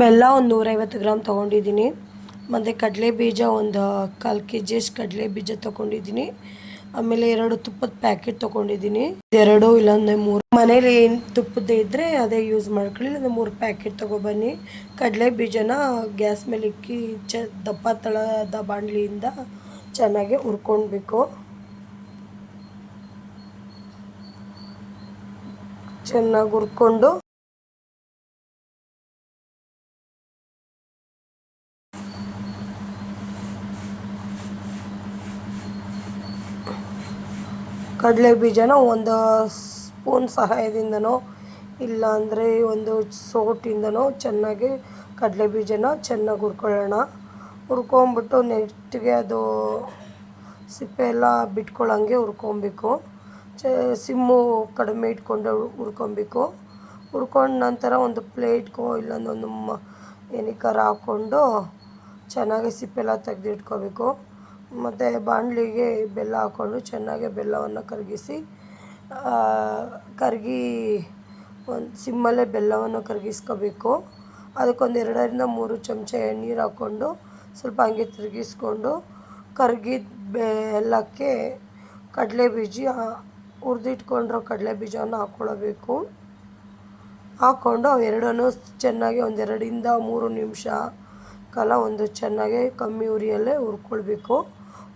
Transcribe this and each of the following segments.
ಬೆಲ್ಲ ಒಂದು ನೂರೈವತ್ತು ಗ್ರಾಮ್ ತೊಗೊಂಡಿದ್ದೀನಿ. ಮತ್ತು ಕಡಲೆ ಬೀಜ ಒಂದು ಕಾಲು ಕೆ ಜಿಯಷ್ಟು ಕಡಲೆ ಬೀಜ ತೊಗೊಂಡಿದ್ದೀನಿ. ಆಮೇಲೆ ಎರಡು ತುಪ್ಪದ ಪ್ಯಾಕೆಟ್ ತೊಗೊಂಡಿದ್ದೀನಿ. ಎರಡು ಇಲ್ಲಾಂದರೆ ಮೂರು. ಮನೇಲಿ ಏನು ತುಪ್ಪದ್ದೇ ಇದ್ದರೆ ಅದೇ ಯೂಸ್ ಮಾಡ್ಕೊಳ್ಳಿ ಇಲ್ಲ ಮೂರು ಪ್ಯಾಕೆಟ್ ತೊಗೊಬನ್ನಿ. ಕಡಲೆ ಬೀಜನ ಗ್ಯಾಸ್ ಮೇಲೆ ಇಕ್ಕಿ ಚ ದಪ್ಪ ತಳದ ಬಾಣಲಿಯಿಂದ ಚೆನ್ನಾಗಿ ಹುರ್ಕೊಳ್ಬೇಕು ಚೆನ್ನಾಗಿ ಹುರ್ಕೊಂಡು ಕಡಲೆ ಬೀಜನ ಒಂದು ಸ್ಪೂನ್ ಸಹಾಯದಿಂದನೋ, ಇಲ್ಲಾಂದರೆ ಒಂದು ಸೋಟಿಂದನೋ ಚೆನ್ನಾಗಿ ಕಡಲೆ ಬೀಜನ ಚೆನ್ನಾಗಿ ಹುರ್ಕೊಳ್ಳೋಣ. ಹುರ್ಕೊಂಬಿಟ್ಟು ನೆಟ್ಟಿಗೆ ಅದು ಸಿಪ್ಪೆ ಎಲ್ಲ ಬಿಟ್ಕೊಳ್ಳೋಂಗೆ ಹುರ್ಕೊಬೇಕು. ಚ, ಸಿಮ್ಮು ಕಡಿಮೆ ಇಟ್ಕೊಂಡು ಹುರ್ಕೊಬೇಕು. ಹುರ್ಕೊಂಡ ನಂತರ ಒಂದು ಪ್ಲೇಟ್ಗೋ ಒಂದು ಮ ಏನಕ್ಕಾರ ಹಾಕ್ಕೊಂಡು ಚೆನ್ನಾಗಿ ಸಿಪ್ಪೆಲ್ಲ ತೆಗೆದಿಟ್ಕೋಬೇಕು. ಮತ್ತು ಬಾಣಲಿಗೆ ಬೆಲ್ಲ ಹಾಕ್ಕೊಂಡು ಚೆನ್ನಾಗಿ ಬೆಲ್ಲವನ್ನು ಕರಗಿಸಿ ಕರಗಿ ಒಂದು ಸಿಮ್ಮಲ್ಲೇ ಬೆಲ್ಲವನ್ನು ಕರಗಿಸ್ಕೋಬೇಕು. ಅದಕ್ಕೊಂದು ಎರಡರಿಂದ ಮೂರು ಚಮಚ ಎಣ್ಣೀರು ಹಾಕ್ಕೊಂಡು ಸ್ವಲ್ಪ ಹಂಗೆ ತಿರುಗಿಸ್ಕೊಂಡು ಕರಗಿದ ಬೆಲ್ಲಕ್ಕೆ ಕಡಲೆ ಬೀಜ, ಹುರಿದಿಟ್ಕೊಂಡಿರೋ ಕಡಲೆ ಬೀಜವನ್ನು ಹಾಕ್ಕೊಳ್ಬೇಕು. ಹಾಕ್ಕೊಂಡು ಎರಡನ್ನೂ ಚೆನ್ನಾಗಿ ಒಂದೆರಡರಿಂದ ಮೂರು ನಿಮಿಷ ಕಾಲ ಒಂದು ಚೆನ್ನಾಗಿ ಕಮ್ಮಿ ಉರಿಯಲ್ಲೇ ಹುರ್ಕೊಳ್ಬೇಕು.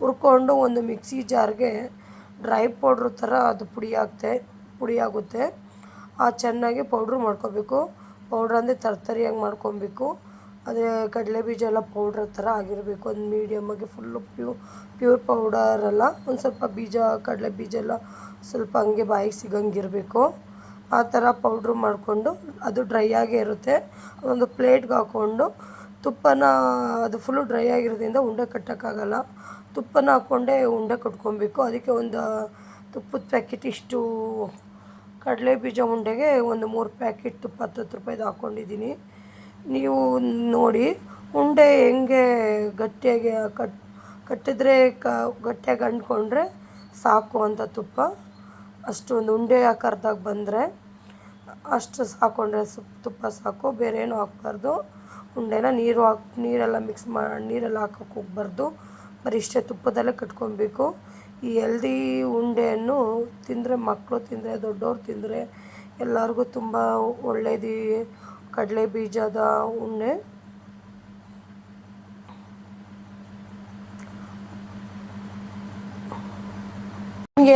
ಹುರ್ಕೊಂಡು ಒಂದು ಮಿಕ್ಸಿ ಜಾರ್ಗೆ ಡ್ರೈ ಪೌಡ್ರ್ ಥರ ಅದು ಪುಡಿ ಆಗ್ತೆ, ಪುಡಿ ಆಗುತ್ತೆ. ಆ ಚೆನ್ನಾಗಿ ಪೌಡ್ರ್ ಮಾಡ್ಕೊಬೇಕು. ಪೌಡ್ರ್ ಅಂದರೆ ತರ್ತರಿಯಾಗಿ ಮಾಡ್ಕೊಬೇಕು. ಅದೇ ಕಡಲೆ ಬೀಜ ಎಲ್ಲ ಪೌಡ್ರ್ ಥರ ಆಗಿರಬೇಕು. ಒಂದು ಮೀಡಿಯಮ್ಮಾಗಿ ಫುಲ್ಲು ಪ್ಯೂ ಪ್ಯೂರ್ ಪೌಡರ್ ಅಲ್ಲ. ಒಂದು ಸ್ವಲ್ಪ ಬೀಜ, ಕಡಲೆ ಬೀಜ ಎಲ್ಲ ಸ್ವಲ್ಪ ಹಂಗೆ ಬಾಯಿಗೆ ಸಿಗಂಗಿರಬೇಕು. ಆ ಥರ ಪೌಡ್ರ್ ಮಾಡಿಕೊಂಡು ಅದು ಡ್ರೈ ಆಗೇ ಇರುತ್ತೆ. ಒಂದು ಪ್ಲೇಟ್ಗೆ ಹಾಕ್ಕೊಂಡು ತುಪ್ಪನ ಅದು ಫುಲ್ಲು ಡ್ರೈ ಆಗಿರೋದ್ರಿಂದ ಉಂಡೆ ಕಟ್ಟೋಕ್ಕಾಗಲ್ಲ. ತುಪ್ಪನ ಹಾಕ್ಕೊಂಡೇ ಉಂಡೆ ಕಟ್ಕೊಬೇಕು. ಅದಕ್ಕೆ ಒಂದು ತುಪ್ಪದ ಪ್ಯಾಕೆಟ್ ಇಷ್ಟು ಕಡಲೆ ಬೀಜ ಉಂಡೆಗೆ ಒಂದು ಮೂರು ಪ್ಯಾಕೆಟ್ ತುಪ್ಪ ಹತ್ತತ್ತು ರೂಪಾಯಿದು ಹಾಕ್ಕೊಂಡಿದ್ದೀನಿ ನೀವು ನೋಡಿ, ಉಂಡೆ ಹೆಂಗೆ ಗಟ್ಟಿಯಾಗಿ ಕಟ್, ಕಟ್ಟಿದ್ರೆ ಕ, ಗಟ್ಟಿಯಾಗಿ ಅಂಟ್ಕೊಂಡ್ರೆ ಸಾಕು ಅಂತ ತುಪ್ಪ. ಅಷ್ಟೊಂದು ಉಂಡೆ ಆಕಾರದಾಗ ಬಂದರೆ ಅಷ್ಟು ಸಾಕೊಂಡ್ರೆ ತುಪ್ಪ ಸಾಕು. ಬೇರೆ ಏನು ಹಾಕ್ಬಾರ್ದು. ಉಂಡೆನ ನೀರು ಹಾಕಿ, ನೀರೆಲ್ಲ ಮಿಕ್ಸ್ ಮಾಡಿ ನೀರೆಲ್ಲ ಹಾಕೋಕೆ ಹೋಗ್ಬಾರ್ದು. ಬರೀ ಇಷ್ಟೇ ತುಪ್ಪದಲ್ಲೇ ಕಟ್ಕೊಬೇಕು. ಈ ಎಲ್ದಿ ಉಂಡೆಯನ್ನು ತಿಂದರೆ ಮಕ್ಕಳು ತಿಂದರೆ ದೊಡ್ಡವ್ರು ತಿಂದರೆ ಎಲ್ಲರಿಗೂ ತುಂಬ ಒಳ್ಳೇದು ಕಡಲೆ ಬೀಜದ ಉಂಡೆ.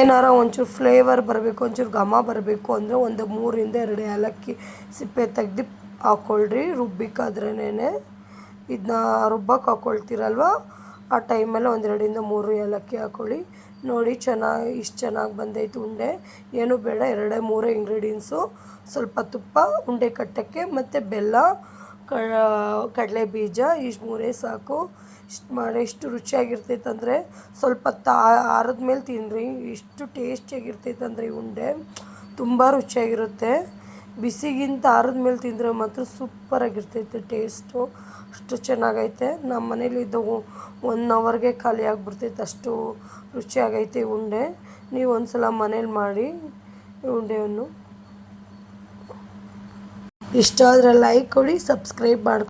ಏನಾರ ಒಂಚೂರು ಫ್ಲೇವರ್ ಬರಬೇಕು, ಒಂಚೂರು ಘಮ ಬರಬೇಕು ಅಂದರೆ ಒಂದು ಮೂರಿಂದ ಎರಡು ಏಲಕ್ಕಿ ಸಿಪ್ಪೆ ತೆಗ್ದು ಹಾಕ್ಕೊಳ್ರಿ ರುಬ್ಬಿಕಾದ್ರೇನೆ ಇದನ್ನ ರುಬ್ಬಕ್ಕೆ ಹಾಕ್ಕೊಳ್ತೀರಲ್ವ ಆ ಟೈಮಲ್ಲಿ ಒಂದು ಎರಡರಿಂದ ಮೂರು ಏಲಕ್ಕಿ ಹಾಕ್ಕೊಳ್ಳಿ ನೋಡಿ, ಚೆನ್ನಾಗಿ, ಇಷ್ಟು ಚೆನ್ನಾಗಿ ಬಂದೈತೆ ಉಂಡೆ. ಏನು ಬೇಡ, ಎರಡೇ, ಮೂರೇ ಇಂಗ್ರೀಡಿಯೆಂಟ್ಸು ಸ್ವಲ್ಪ ತುಪ್ಪ, ಉಂಡೆ ಕಟ್ಟೋಕ್ಕೆ ಮತ್ತು ಬೆಲ್ಲ ಕಡಲೆ ಬೀಜ, ಇಷ್ಟು ಮೂರೇ ಸಾಕು. ಇಷ್ಟು ಮಾಡಿ, ಇಷ್ಟು ರುಚಿಯಾಗಿರ್ತೈತೆ ಅಂದರೆ ಸ್ವಲ್ಪ ತಾ ಆರದ ಮೇಲೆ ತಿನ್ನಿರಿ ಇಷ್ಟು ಟೇಸ್ಟಿಯಾಗಿರ್ತೈತೆ ಅಂದರೆ ಈ ಉಂಡೆ ತುಂಬ ರುಚಿಯಾಗಿರುತ್ತೆ. ಬಿಸಿಗಿಂತ ಆರದ ಮೇಲೆ ತಿಂದರೆ ಮಾತ್ರ ಸೂಪರಾಗಿರ್ತೈತೆ ಟೇಸ್ಟು ಅಷ್ಟು ಚೆನ್ನಾಗೈತೆ. ನಮ್ಮ ಮನೇಲಿ ಇದು ಒನ್ ಅವರ್ಗೆ ಖಾಲಿ ಆಗಿಬಿಡ್ತೈತೆ, ಅಷ್ಟು ರುಚಿಯಾಗೈತೆ ಉಂಡೆ. ನೀವು ಒಂದು ಸಲ ಮನೇಲಿ ಮಾಡಿ ಉಂಡೆಯನ್ನು. ಇಷ್ಟ ಆದರೆ ಲೈಕ್ ಕೊಡಿ ಸಬ್ಸ್ಕ್ರೈಬ್ ಮಾಡ್ಕೊ